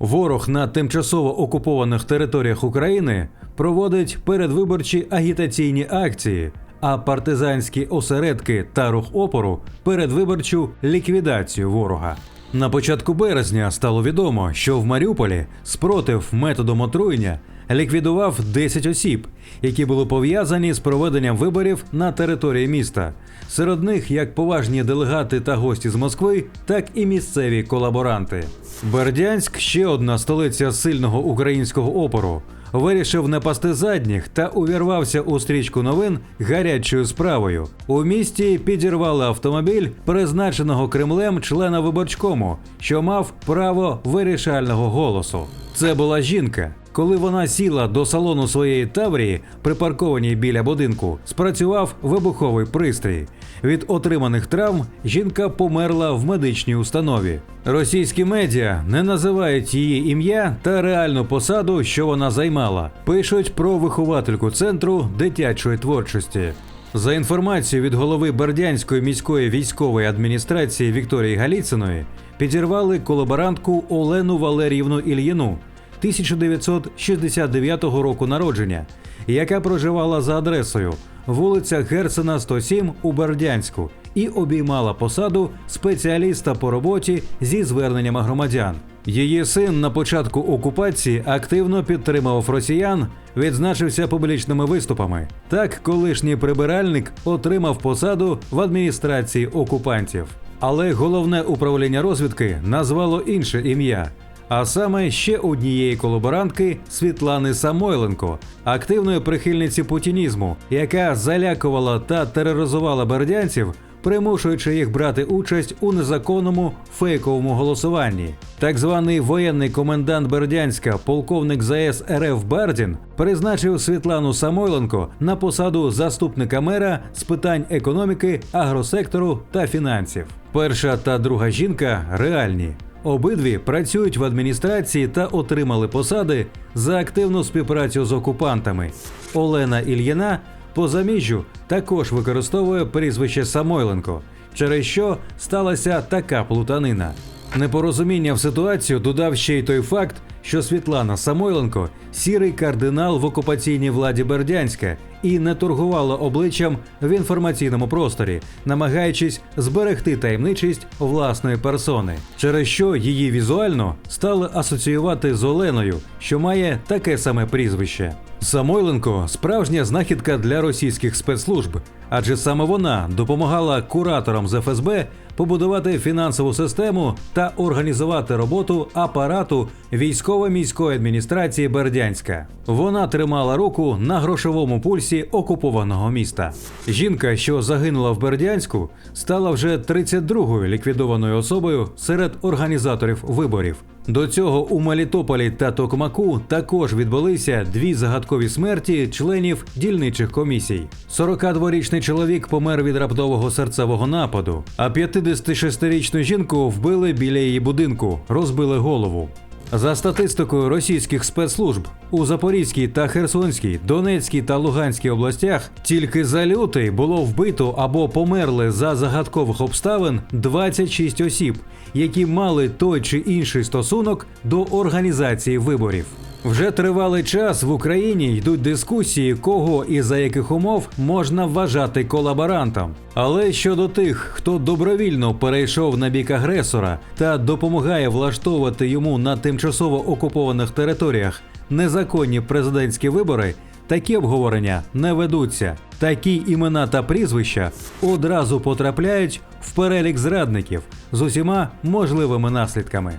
Ворог на тимчасово окупованих територіях України проводить передвиборчі агітаційні акції, а партизанські осередки та рух опору передвиборчу ліквідацію ворога. На початку березня стало відомо, що в Маріуполі спротив методом отруєння ліквідував 10 осіб, які були пов'язані з проведенням виборів на території міста. Серед них як поважні делегати та гості з Москви, так і місцеві колаборанти. Бердянськ ще одна столиця сильного українського опору. Вирішив не пасти задніх та увірвався у стрічку новин гарячою справою. У місті підірвали автомобіль, призначеного Кремлем члена виборчкому, що мав право вирішального голосу. Це була жінка. Коли вона сіла до салону своєї таврії, припаркованій біля будинку, спрацював вибуховий пристрій. Від отриманих травм жінка померла в медичній установі. Російські медіа не називають її ім'я та реальну посаду, що вона займала. Пишуть про виховательку центру дитячої творчості. За інформацією від голови Бердянської міської військової адміністрації Вікторії Галіциної, підірвали колаборантку Олену Валеріївну Ільїну 1969 року народження, яка проживала за адресою вулиця Герцена 107 у Бердянську і обіймала посаду спеціаліста по роботі зі зверненнями громадян. Її син на початку окупації активно підтримував росіян, відзначився публічними виступами. Так, колишній прибиральник отримав посаду в адміністрації окупантів. Але головне управління розвідки назвало інше ім'я а саме ще однієї колаборантки Світлани Самойленко, активної прихильниці путінізму, яка залякувала та тероризувала бердянців, примушуючи їх брати участь у незаконному фейковому голосуванні. Так званий воєнний комендант Бердянська, полковник ЗАЕС РФ Бардін, призначив Світлану Самойленко на посаду заступника мера з питань економіки, агросектору та фінансів. Перша та друга жінка реальні. Обидві працюють в адміністрації та отримали посади за активну співпрацю з окупантами. Олена Ільїна по заміжжю також використовує прізвище Самойленко, через що сталася така плутанина. Непорозуміння в ситуацію додав ще й той факт, що Світлана Самойленко сірий кардинал в окупаційній владі Бердянська і не торгувала обличчям в інформаційному просторі, намагаючись зберегти таємничість власної персони, через що її візуально стали асоціювати з Оленою, що має таке саме прізвище. Самойленко справжня знахідка для російських спецслужб, адже саме вона допомагала кураторам з ФСБ побудувати фінансову систему та організувати роботу апарату військово-міської адміністрації Бердянська. Вона тримала руку на грошовому пульсі окупованого міста. Жінка, що загинула в Бердянську, стала вже 32-ю ліквідованою особою серед організаторів виборів. До цього у Мелітополі та Токмаку також відбулися дві загадкові смерті членів дільничих комісій. 42-річний чоловік помер від раптового серцевого нападу, а 56-річну жінку вбили біля її будинку, розбили голову. За статистикою російських спецслужб у Запорізькій та Херсонській, Донецькій та Луганській областях тільки за лютий було вбито або померли за загадкових обставин 26 осіб, які мали той чи інший стосунок до організації виборів. Вже тривалий час в Україні йдуть дискусії, кого і за яких умов можна вважати колаборантом. Але щодо тих, хто добровільно перейшов на бік агресора та допомагає влаштовувати йому на тимчасово окупованих територіях незаконні президентські вибори, такі обговорення не ведуться. Такі імена та прізвища одразу потрапляють в перелік зрадників з усіма можливими наслідками.